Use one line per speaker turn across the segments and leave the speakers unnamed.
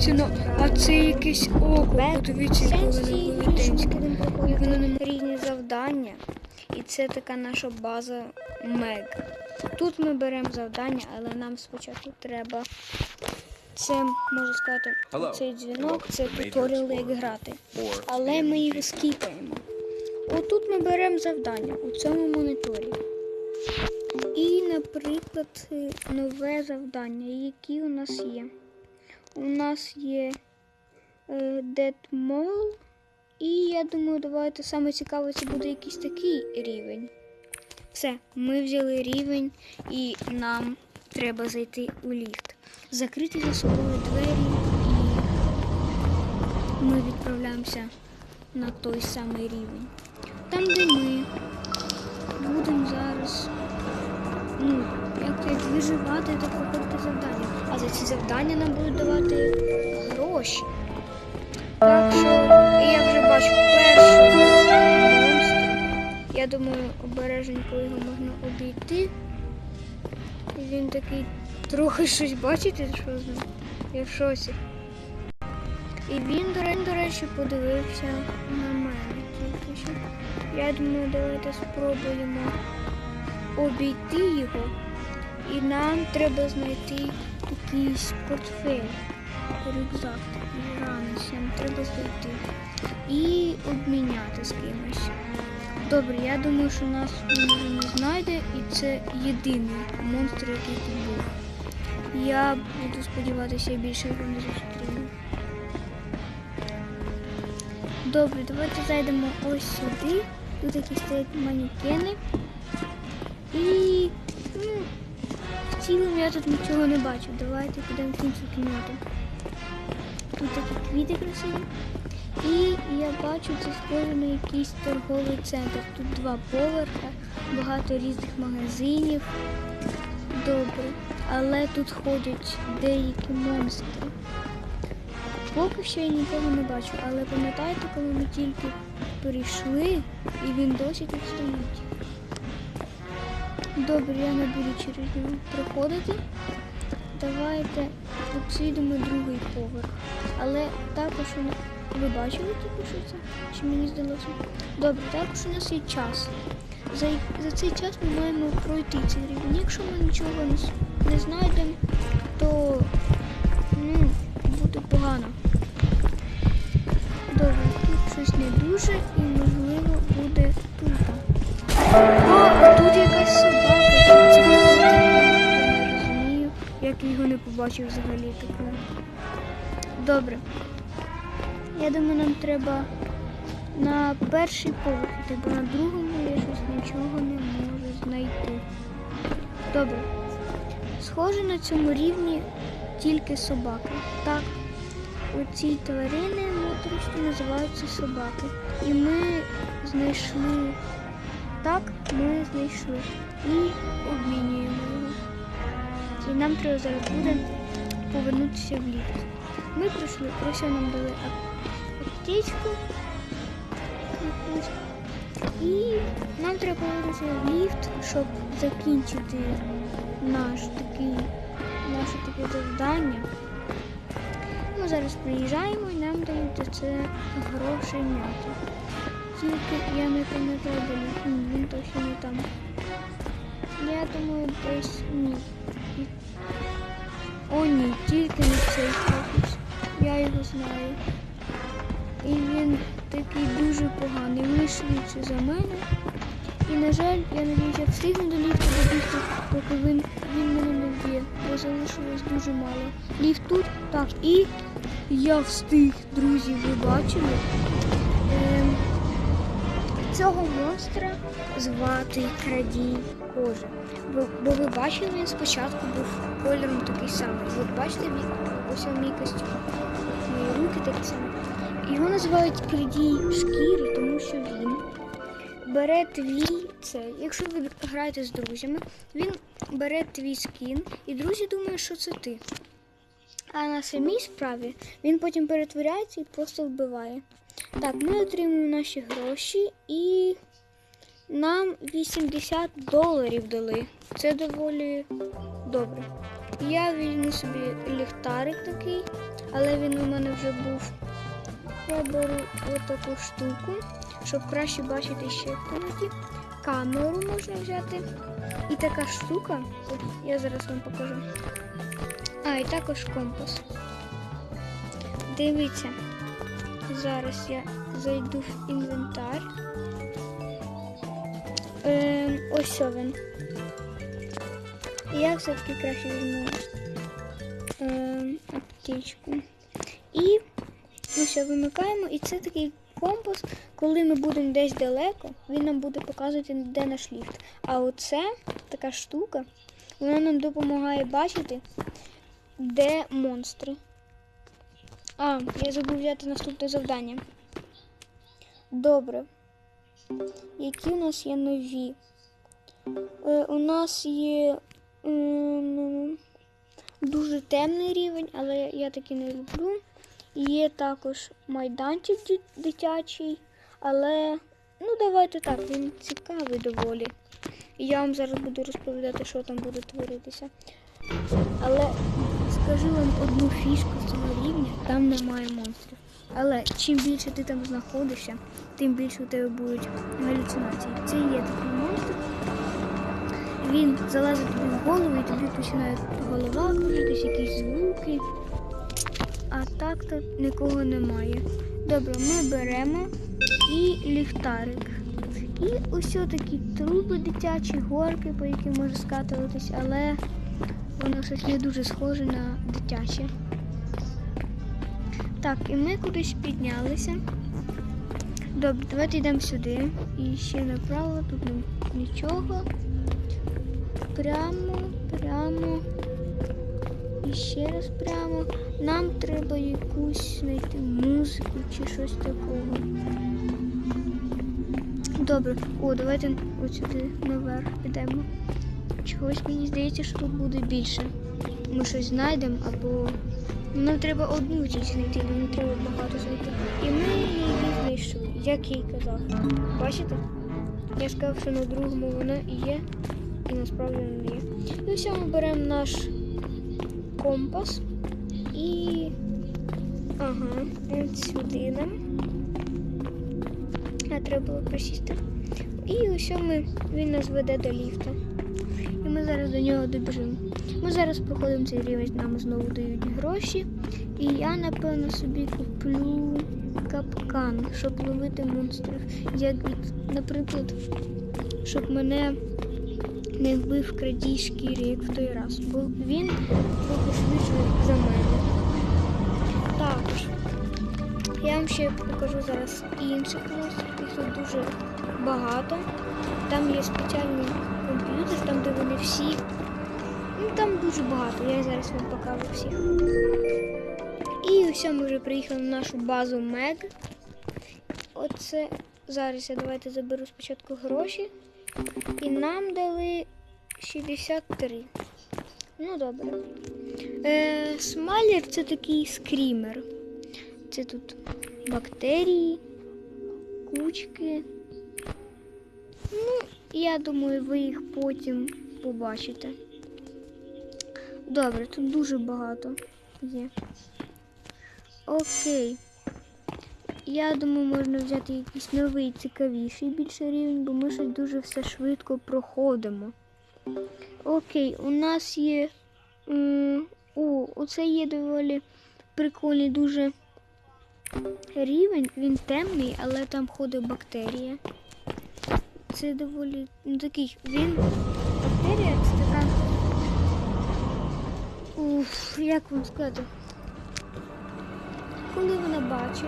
подивіться. А це якесь око. Подивіться, яке воно велетенське. Воно не
різні завдання. І це така наша база Мег. Тут ми беремо завдання, але нам спочатку треба. Це можу сказати,
Hello,
цей дзвінок, це
to Major
туторіал, як грати. Але ми його скіпаємо. Отут ми беремо завдання у цьому моніторі. І, наприклад, нове завдання, які у нас є. У нас є е, І я думаю, давайте саме цікаве, це буде якийсь такий рівень. Все, ми взяли рівень і нам треба зайти у ліфт. Закрити за собою двері і ми відправляємося на той самий рівень. Там, де ми будемо зараз ну, як виживати та проходити завдання. А за ці завдання нам будуть давати гроші. Так що я вже бачу першого монстра. Я думаю, обережненько його можна обійти. Він такий трохи щось бачите, що з ним? Я в шоці. І він, до речі, подивився на мене тільки що. Я думаю, давайте спробуємо обійти його. І нам треба знайти якийсь портфель, рюкзак ранець. Нам треба знайти. І обміняти з кимось. Добре, я думаю, що нас не знайде, і це єдиний монстр, який тут був. Я буду сподіватися, більше його не зустріну. Добре, давайте зайдемо ось сюди. Тут якісь стоять манекени. І цілому я тут нічого не бачу. Давайте підемо в іншу кімнату. Тут такі квіти красиві. І я бачу, це схоже на якийсь торговий центр. Тут два поверха, багато різних магазинів. Добре. Але тут ходять деякі монстри. Поки що я нікого не бачу, але пам'ятаєте, коли ми тільки прийшли і він досі тут стоїть. Добре, я не буду через нього проходити. Давайте обслідуємо другий поверх. Але також ви бачили тільки що це? Чи мені здалося? Добре, також у нас є час. За, за цей час ми маємо пройти цей рівень. Якщо ми нічого не знайдемо, то ну, буде погано. Добре, тут щось не дуже як його не побачив взагалі такого. Добре. Я думаю, нам треба на перший поверх, бо на другому я щось нічого не можу знайти. Добре. Схоже на цьому рівні тільки собаки. Так, оці тварини моторошні називаються собаки. І ми знайшли. Так, ми знайшли. І обмінюємо. І нам треба зараз буде повернутися в ліфт. Ми прийшли, ось нам дали аптечку. І нам треба повернутися в ліфт, щоб закінчити наш такий, наше таке завдання. Ми зараз приїжджаємо і нам дають за це грошенята. Тільки я не пам'ятаю, він точно не там. Я думаю, десь ні. О, ні, тільки не цей хлопець. Я його знаю. І він такий дуже поганий. Він швидше за мене. І, на жаль, я надіюсь, я встигну до ліфту добігти, поки він, він мене не вб'є, бо залишилось дуже мало. Ліфт тут, так, і я встиг, друзі, ви бачили. Ем, цього монстра звати Крадій кожи. Бо, бо ви бачили, він спочатку був кольором такий самий. От бачите, ось мій костюм. Мої руки такі самі. Його називають крадій шкіри, тому що він бере твій це. Якщо ви граєте з друзями, він бере твій скін, і друзі думають, що це ти. А на самій справі він потім перетворяється і просто вбиває. Так, ми отримуємо наші гроші і нам 80 доларів дали. Це доволі добре. Я візьму собі ліхтарик такий, але він у мене вже був. Я беру отаку штуку, щоб краще бачити ще в темноті. Камеру можна взяти. І така штука, я зараз вам покажу. А, і також компас. Дивіться, зараз я зайду в інвентар. Ем, ось він. Я все-таки краще візьму ем, аптечку. І ми все вимикаємо. І це такий компас, коли ми будемо десь далеко, він нам буде показувати, де наш ліфт. А оце така штука, вона нам допомагає бачити, де монстри. А, я забув взяти наступне завдання. Добре. Які у нас є нові? Е, у нас є ем, дуже темний рівень, але я такий не люблю. Є також майданчик дитячий, але ну давайте так, він цікавий доволі. І я вам зараз буду розповідати, що там буде творитися. Але скажу вам одну фішку цього рівня, там немає монстрів. Але чим більше ти там знаходишся, тим більше у тебе будуть галюцинації. Це є такий монстр. Він залазить тобі в голову і тобі починає голова кружитись, якісь звуки. А так тут нікого немає. Добре, ми беремо і ліхтарик. І ось такі труби дитячі, горки, по яким може скатуватись, але воно щось не дуже схоже на дитяче. Так, і ми кудись піднялися. Добре, давайте йдемо сюди. І ще направо, тут нічого. Прямо, прямо. І ще раз прямо. Нам треба якусь знайти музику чи щось такого. Добре. О, давайте ось наверх підемо. Чогось мені здається, що тут буде більше. Ми щось знайдемо або. Нам треба одну річ знайти, нам треба багато знайти. І ми її знайшли, як я й казав. Бачите? Я сказав, що на другому вона є, і насправді вона є. І ось ми беремо наш компас і. Ага, от сюди нам. А треба було присісти. І ось ми, він нас веде до ліфта. Ми зараз до нього добіжимо. Ми зараз проходимо цей рівень, нам знову дають гроші. І я, напевно, собі куплю капкан, щоб ловити монстрів. Як, наприклад, щоб мене не вбив крадіжки рік в той раз, бо він швидше за мене. Також я вам ще покажу зараз інших монстрів, їх тут дуже багато. Там є спеціальний комп'ютер, там де вони всі. Ну там дуже багато, я зараз вам покажу всіх. І ось ми вже приїхали на нашу базу Мег. Оце зараз я давайте заберу спочатку гроші. І нам дали 63. Ну, добре. Е, смайлер це такий скрімер. Це тут бактерії, кучки. Ну, я думаю, ви їх потім побачите. Добре, тут дуже багато є. Окей. Я думаю, можна взяти якийсь новий цікавіший більше рівень, бо ми щось дуже все швидко проходимо. Окей, у нас є. О, оце є доволі прикольний дуже рівень. Він темний, але там ходить бактерія. Це доволі ну, такий. Він. Бактерія це така. Уф, як вам сказати? Коли вона бачить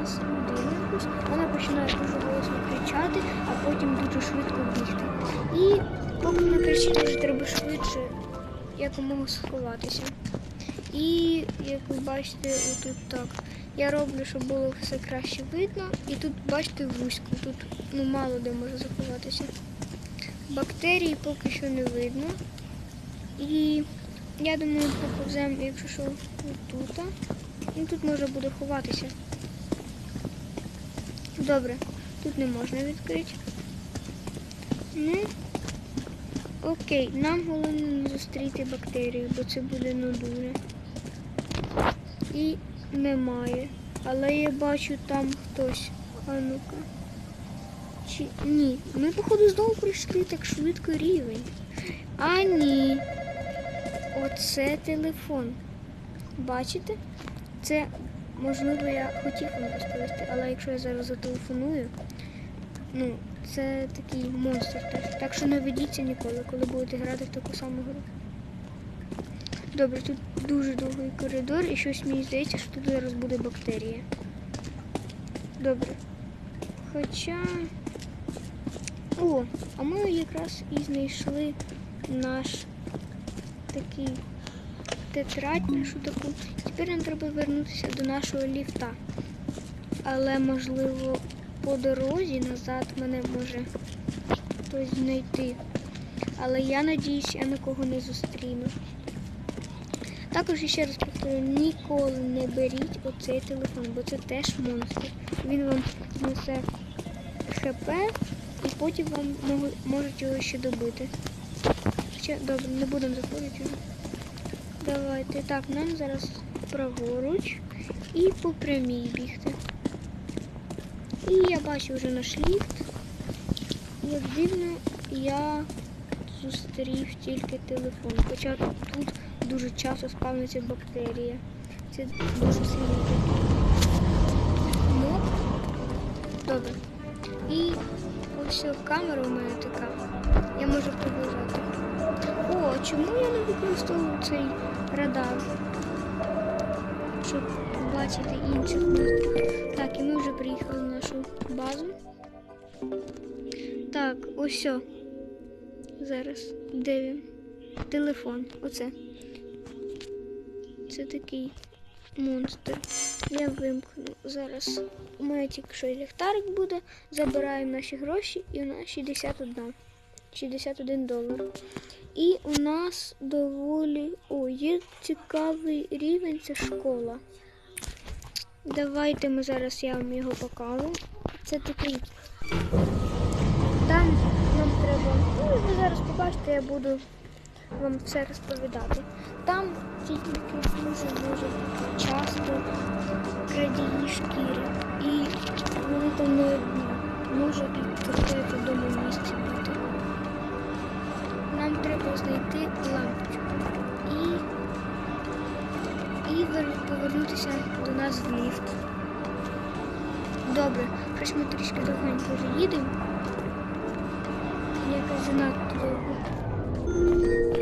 нас, людину якусь, вона починає дуже голосно кричати, а потім дуже швидко бігти. І поки вона кричить, дуже треба швидше якомога сховатися. І як ви бачите, отут так. Я роблю, щоб було все краще видно. І тут, бачите, вузько, тут ну, мало де може заховатися. Бактерії поки що не видно. І я думаю, поповземо, якщо що, отут. Ну тут можна буде ховатися. Добре, тут не можна відкрити. Ну, Окей, нам головне не зустріти бактерію, бо це буде ну дуже. І немає. Але я бачу там хтось. А ну-ка. Чи ні? Ми, походу, знову пройшли так швидко рівень. А ні. Оце телефон. Бачите? Це, можливо, я хотів вам розповісти, але якщо я зараз зателефоную, ну, це такий монстр. Так що не ведіться ніколи, коли будете грати в таку саму гру. Добре, тут дуже довгий коридор і щось мені здається, що тут зараз буде бактерія. Добре. Хоча. О, а ми якраз і знайшли наш такий тетрадь нашу таку. Тепер нам треба вернутися до нашого ліфта. Але можливо по дорозі назад мене може хтось знайти. Але я надіюсь, я нікого не зустріну. Також ще раз повторюю, ніколи не беріть оцей телефон, бо це теж монстр. Він вам знесе ХП і потім вам можуть- його ще добити. Хоча, добре, не будемо заходити. Давайте. Так, нам зараз праворуч і по прямій бігти. І я бачу вже наш ліфт. Як дивно, я зустрів тільки телефон. Хоча тут дуже часто спавниться бактерія. Це дуже сильно. Ну, добре. І ось камера у мене така. Я можу приближати. О, чому я не використовую цей радар? Щоб бачити інших монстрів. Так, і ми вже приїхали в нашу базу. Так, ось. Зараз. Де він? Телефон. Оце. Це такий монстр. Я вимкну. Зараз у мене тільки що ліхтарик буде. Забираємо наші гроші і у нас 61. 61 долар. І у нас доволі. О, є цікавий рівень, це школа. Давайте ми зараз я вам його покажу. Це такий. Там нам треба. Ну, ви зараз побачите, я буду вам все розповідати. Там тільки дуже дуже часто крадії шкіри. І вони там не одні. Може і в какому місці бути. Нам треба знайти лампочку і, і повернутися до нас в ліфт. Добре, щось ми трішки довгенько вже їдемо. Якось занадто довго.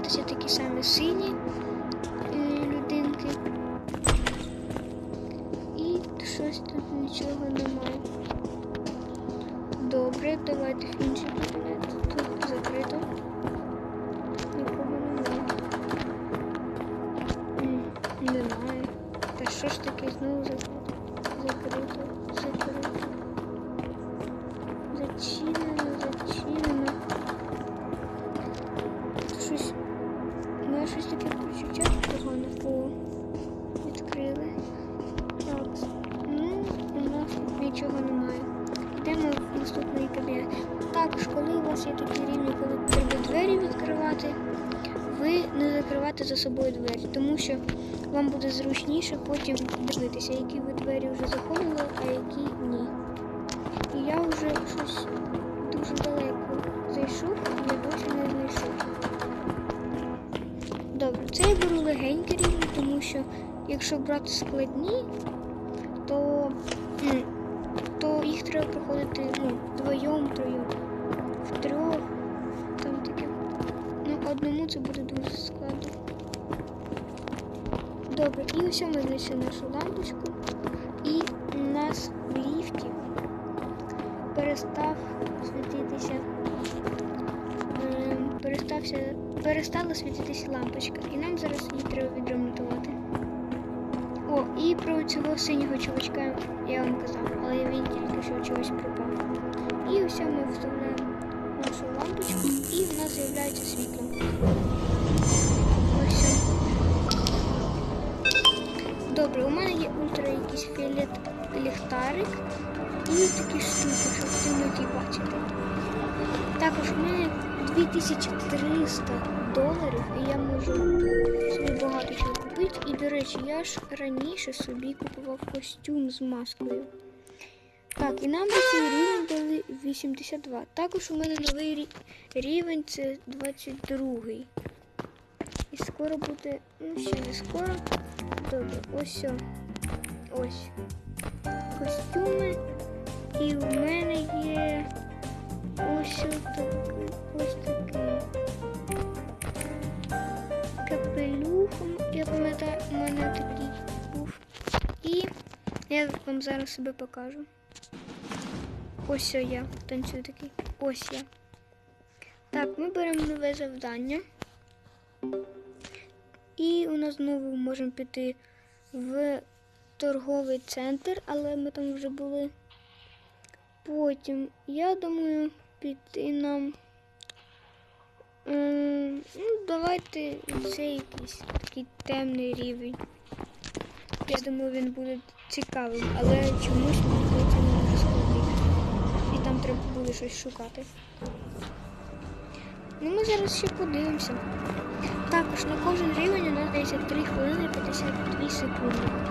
Будуть такі самі сині е, людинки. І щось тут нічого немає. Добре, давайте в інший кабінет. Тут закрито. Зручніше потім дивитися, які ви двері вже заходили, а які ні. І я вже щось дуже далеко зайшов, і я досі не знайшов. Добре, це я беру легенькі рівні, тому що якщо брати складні, то, то їх треба проходити ну, вдвоєм, троєм, втрьох. Там таке. Ну, одному це буде дуже складно. Добре, і ось ми знайшли нашу лампочку. І нас в ліфті перестав світитися. ем, Перестався, перестала світитися лампочка. І нам зараз її треба відремонтувати. О, і про цього синього чувачка я вам казав, але він тільки що чогось пропав. І ось ми вставляємо нашу лампочку і в нас з'являється світло. Такі штуки, щоб темноті бачити. Також у мене 2300 доларів, і я можу собі багато чого купити. І, до речі, я ж раніше собі купував костюм з маскою. Так, і нам на цей рівень дали 82. Також у мене новий рі- рівень це 22. І скоро буде. Ну, ще не скоро. Добре, ось. Ось. Костюми. І у мене є ось такий. Ось такий. Капелюх. Я пам'ятаю, у мене такий був. І я вам зараз себе покажу. Ось я танцюю такий. Ось я. Так, ми беремо нове завдання. І у нас знову можемо піти в торговий центр, але ми там вже були. Потім, я думаю, піти нам. Ем, ну, давайте це якийсь такий темний рівень. Я думаю, він буде цікавим, але чомусь мені він буде складний. І там треба буде щось шукати. Ну, ми зараз ще подивимося. Також на кожен рівень у нас дається 3 хвилини 52 секунди.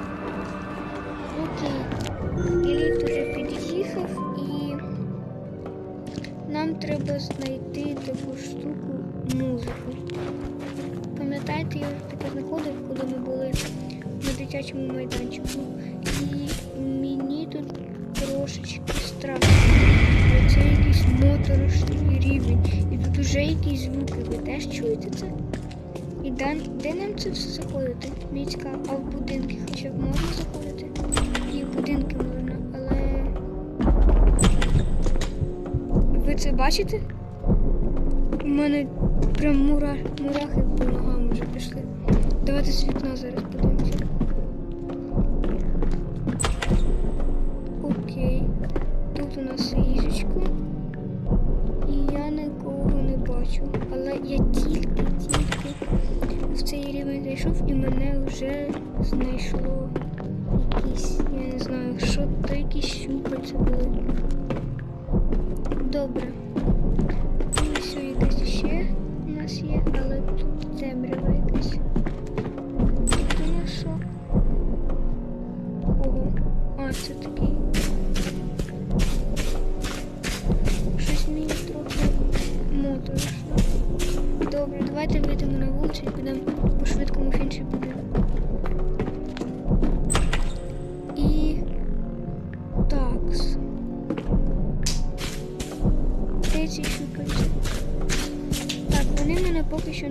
Треба знайти таку штуку музику. Пам'ятаєте, я вже таке знаходив, коли ми були на дитячому майданчику. І мені тут трошечки страшно. Бо Це якийсь моторошний рівень. І тут уже якісь звуки. Ви теж чуєте це? І де, де нам це все заходити? Цікаво, а в будинки хоча б можна заходити? Бачите? У мене прям мура... мурахи по ногам вже пішли. Давайте з вікна зараз подивимося. Окей. Тут у нас ліжечко. І я нікого не бачу. Але я тільки-тільки в цей рівень зайшов і мене вже знайшло якісь, я не знаю, що то якісь щупальця були. Добре. Є, але тут темрява якась. Тут у що? Ого. А, це такий. Щось мені трохи моторошно. Добре, давайте вийдемо на вулицю і підемо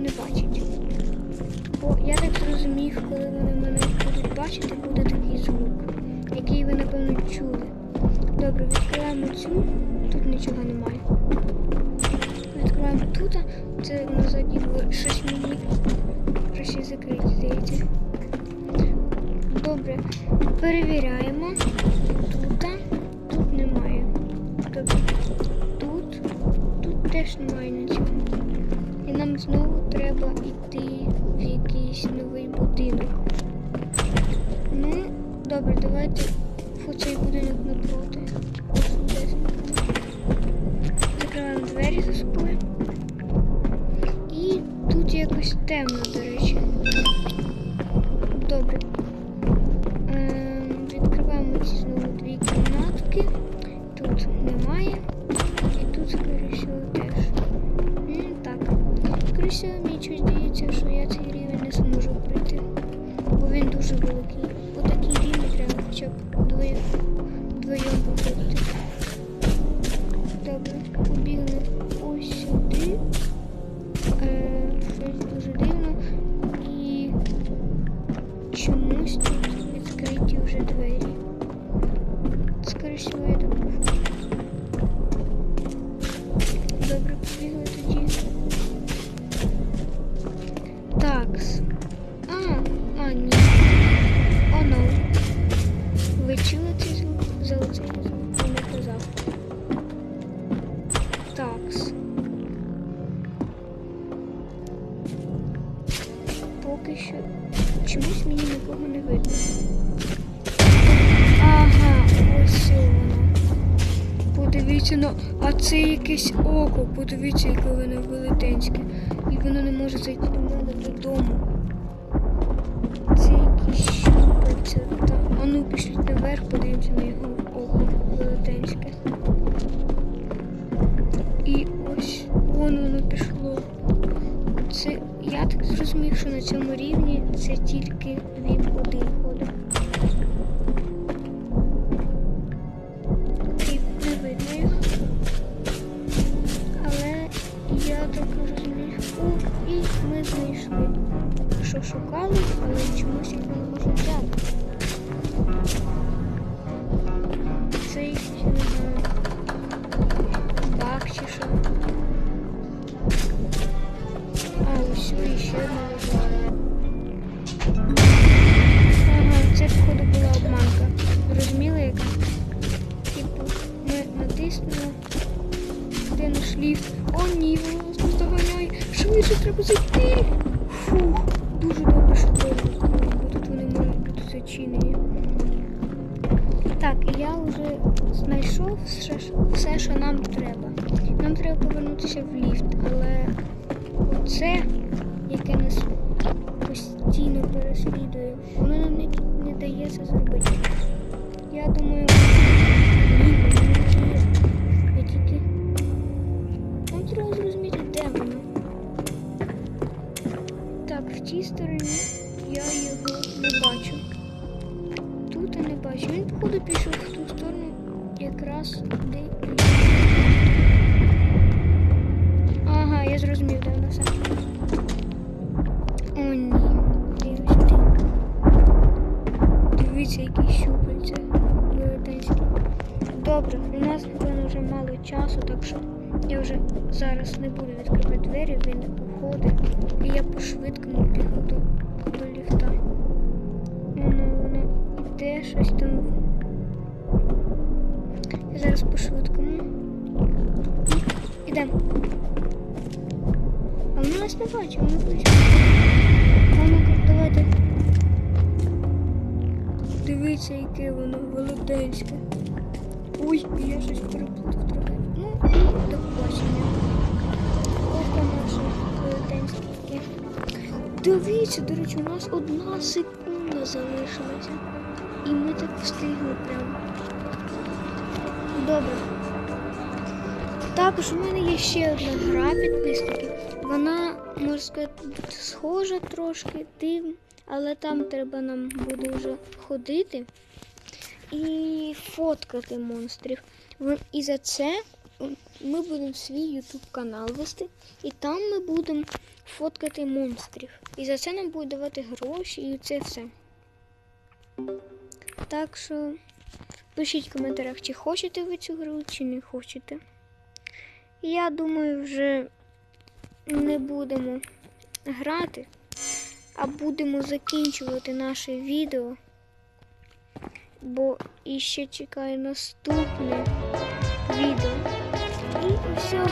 не бачать. Бо я так зрозумів, коли вони мене будуть бачити, буде такий звук, який ви, напевно, чули. Добре, відкриваємо цю, тут нічого немає. Відкриваємо тут, це на задній щось мені краще закрити, здається. Добре, перевіряємо. Тут, тут немає. Добре. Тут, тут теж немає нічого. Нам знову треба йти в якийсь новий будинок. Ну, добре, давайте в цей будинок напроти. Закриваємо двері за собою. І тут якось темно, до речі. Добре. Ем, відкриваємо ці знову дві кімнатки. Тут немає. І тут, скоріше
яке воно велетенське. І воно не може зайти до мене додому.
Це якісь щупальця.
Та, а ну пішліть наверх, подивимося на його око велетенське. І ось вон воно пішло.
Це я так зрозумів, що на цьому рівні це тільки він один шукали, але чомусь їх не можемо взяти. Це якийсь, не знаю, баг чи що. А, ось і ще одна лежить. Ага, це походу була обманка. Зрозуміли яка? Типу, ми натиснули.
Де наш ліфт? О, ні, воно нас наздоганяє. Швидше треба зайти. Фух, зачинені.
Так, я вже знайшов все, що нам треба. Нам треба повернутися в ліфт, але оце, яке нас постійно переслідує, воно нам не, не дає це зробити. Я думаю. Я тільки. Нам треба зрозуміти, де воно. Так, в тій стороні Я не. Він, походу, пішов в ту сторону, якраз де. Нас не бачить, воно близько. А ну-ка, давайте.
Дивіться, яке воно велетенське. Ой, я щось переплутав трохи.
Ну і до побачення. Ось там наше велетенське.
Дивіться, до речі, у нас одна секунда залишилася.
І ми так встигли прямо. Добре. Також у мене є ще одна гра підписники. Вона, можна сказати, схожа трошки дивно, але там треба нам буде вже ходити і фоткати монстрів. І за це ми будемо свій YouTube канал вести, і там ми будемо фоткати монстрів. І за це нам будуть давати гроші і це все. Так що пишіть в коментарях, чи хочете ви цю гру, чи не хочете. Я думаю, вже не будемо грати, а будемо закінчувати наше відео. Бо іще чекає наступне відео. І все,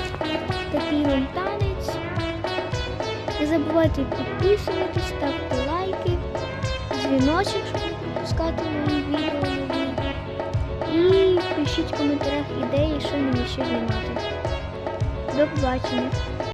такий вам танець. Не забувайте підписуватись, ставте лайки, дзвіночок, щоб не пропускати мої відео. І пишіть в коментарях ідеї, що мені ще знімати. До побачення!